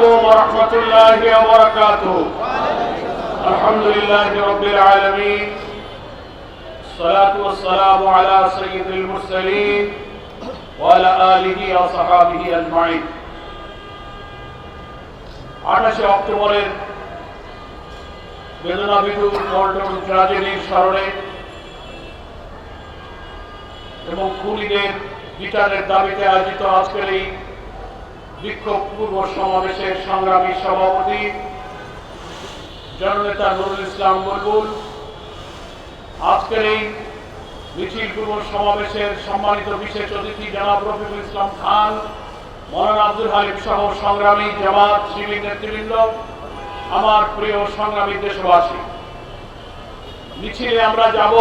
عليكم ورحمة الله وبركاته الحمد لله رب العالمين الصلاة والسلام على سيد المرسلين وعلى آله وصحابه أجمعين আঠাশে অক্টোবরের বেদনা বিদুর পল্টন ট্রাজেডির স্মরণে এবং খুনিদের বিচারের দাবিতে আয়োজিত আজকের এই বিক্ষোভ পূর্ব সমাবেশের সংগ্রামী সভাপতি জননেতা নুরুল ইসলাম বুলবুল। আজকের এই মিছিল পূর্ব সমাবেশের সম্মানিত বিশেষ অতিথি জনাব রফিকুল ইসলাম খান, মৌলানা আব্দুল হালিম সহ সংগ্রামী জামাত শিবির নেতৃবৃন্দ, আমার প্রিয় সংগ্রামী দেশবাসী। মিছিলে আমরা যাব,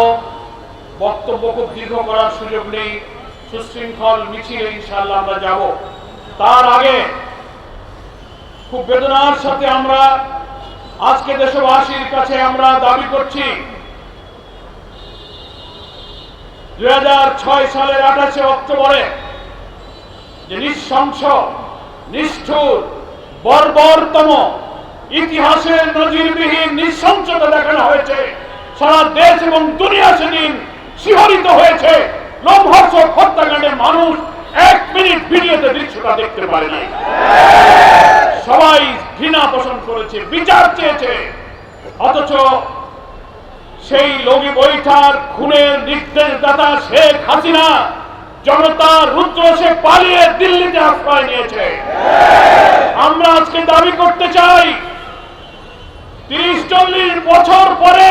বক্তব্য খুব দীর্ঘ করার সুযোগ নেই, সুশৃঙ্খল মিছিলে ইনশাল্লাহ আমরা যাব। তার আগে খুব বেদনার সাথে আমরা আজকে দেশবাসীর কাছে আমরা দাবি করছি, দুই সালের আঠাশে অক্টোবরে যে নৃশংস, নিষ্ঠুর, বর্বরতম, ইতিহাসের নজিরবিহীন নৃশংসতা দেখানো হয়েছে, সারা দেশ এবং দুনিয়া সেদিন শিহরিত হয়েছে, লোমহর্ষক হত্যাকাণ্ডে মানুষ এক মিনিট ভিডিওতে দৃশ্যটা দেখতে পারে নাই। সবাই ঘৃণা পোষণ করেছে, বিচার চেয়েছে। অথচ সেই লগি বৈঠার খুনের নির্দেশদাতা শেখ হাসিনা জনতা রুদ্র সে পালিয়ে দিল্লিতে আশ্রয় নিয়েছে। আমরা আজকে দাবি করতে চাই, তিরিশ চল্লিশ বছর পরে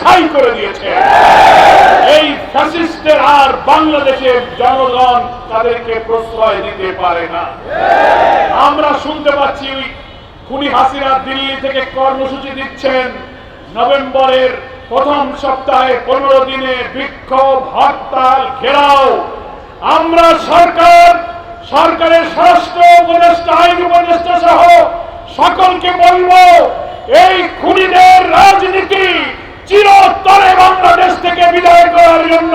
ছাই করে দিয়েছে। এই ফ্যাসিস্টের আর বাংলাদেশের জনগণ তাদেরকে প্রশ্রয় দিতে পারে না। আমরা শুনতে পাচ্ছি খুনি হাসিনা দিল্লি থেকে কর্মসূচি দিচ্ছেন। নভেম্বরের প্রথম সপ্তাহে পনেরো দিনে বিক্ষোভ, হরতাল, ঘেরাও। আমরা সরকার, সরকারের স্বরাষ্ট্র উপদেষ্টা, আইন উপদেষ্টা সহ সকলকে বলব, এই খুনিদের রাজনীতি চিরতরে বাংলাদেশ থেকে বিদায় করার জন্য।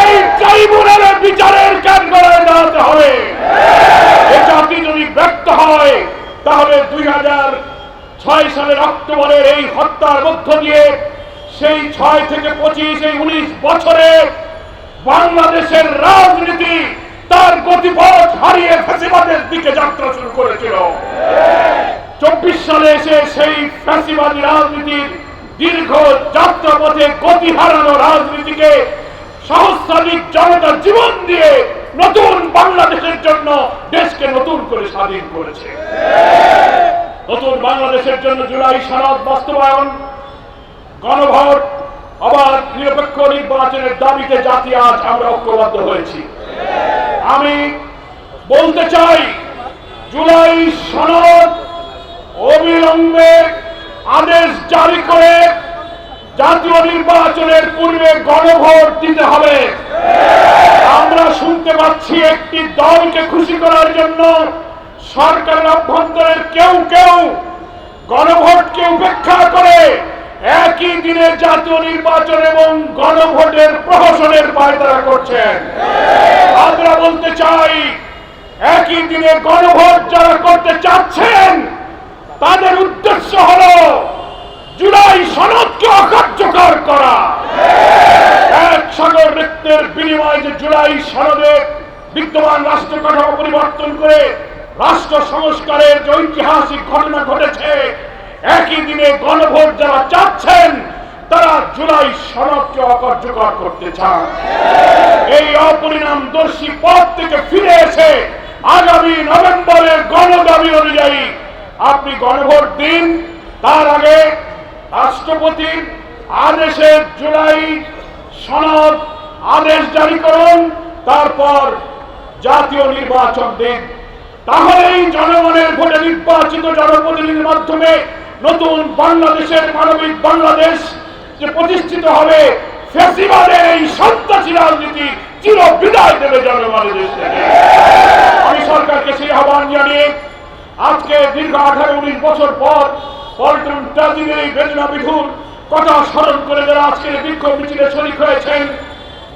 এই ট্রাইব্যুনালের বিচারের কাজ করায় দাঁড়াতে হবে। এ জাতি যদি ব্যর্থ হয়, তাহলে দুই হাজার ছয় সালের অক্টোবরের এই হত্যার মধ্য দিয়ে সেই ছয় থেকে পঁচিশ, এই উনিশ বছরে বাংলাদেশের রাজনীতি তার গতিপথ হারিয়ে সেই ফ্যাসিবাদী রাজনীতির দীর্ঘ যাত্রাপথে গতি হারানো রাজনীতিকে সহস্রাধিক জনতা জীবন দিয়ে নতুন বাংলাদেশের জন্য দেশকে নতুন করে স্বাধীন করেছে। নতুন বাংলাদেশের জন্য জুলাই সনদ বাস্তবায়ন, গণভোট অবাধ নিরপেক্ষ নির্বাচনের দাবিতে জাতি আজ আমরা ঐক্যবদ্ধ হয়েছি। আমি বলতে চাই, জুলাই সনদ অবিলম্বে আদেশ জারি করে জাতীয় নির্বাচনের পূর্বে গণভোট দিতে হবে। আমরা শুনতে পাচ্ছি একটি দলকে খুশি করার জন্য সরকারের অভ্যন্তরের কেউ কেউ গণভোটকে উপেক্ষা করে একই দিনে জাতীয় নির্বাচন এবং গণভোটের প্রহসনের পায়তারা করছেন। আমরা বলতে চাই, একই দিনে গণভোট যারা করতে চাচ্ছেন তাদের উদ্দেশ্য হল জুলাই সনদকে অকার্যকর করা। এক সাগর নৃত্যের বিনিময়ে যে জুলাই সনদে বিদ্যমান রাষ্ট্র কাঠামো পরিবর্তন করে রাষ্ট্র সংস্কারের যে ঐতিহাসিক ঘটনা ঘটেছে, একই দিনে গণভোট যারা চাচ্ছেন, তারা জুলাই সনদকে অকার্যকর করতে চান। এই অপরিণাম দর্শী পথ থেকে ফিরে এসে আগামী নভেম্বরের গণদাবি অনুযায়ী আপনি গণভোট দিন, তার আগে রাষ্ট্রপতির আদেশের জুলাই সনদ আদেশ জারি করুন, তারপর জাতীয় নির্বাচন দিন। তাহলেই জনগণের ভোটে নির্বাচিত জনপ্রতিনিধির মাধ্যমে নতুন বাংলাদেশের মানবিক বাংলাদেশ যে প্রতিষ্ঠিত হবে, ফেসিবাদের এই সন্ত্রাসী রাজনীতি চির বিদায় দেবে জনগণের দেশ থেকে আমি সরকারকে সেই আহ্বান জানিয়ে আজকে দীর্ঘ আঠারো উনিশ বছর পর বেদনা বিধুর। কথা স্মরণ করে যারা আজকের বিক্ষোভ মিছিলে শরিক হয়েছেন,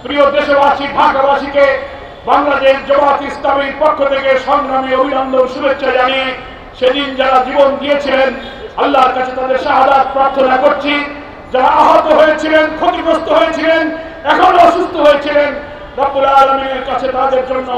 প্রিয় দেশবাসী, ঢাকাবাসীকে বাংলাদেশ জমাত ইসলামীর পক্ষ থেকে সংগ্রামী অভিনন্দন শুভেচ্ছা জানিয়ে সেদিন যারা জীবন দিয়েছিলেন, আল্লাহর কাছে তাদের শাহাদাত প্রার্থনা করছি। যারা আহত হয়েছিলেন, ক্ষতিগ্রস্ত হয়েছিলেন, এখনও অসুস্থ হয়েছিলেন, রব্বুল আলমীর কাছে তাদের জন্য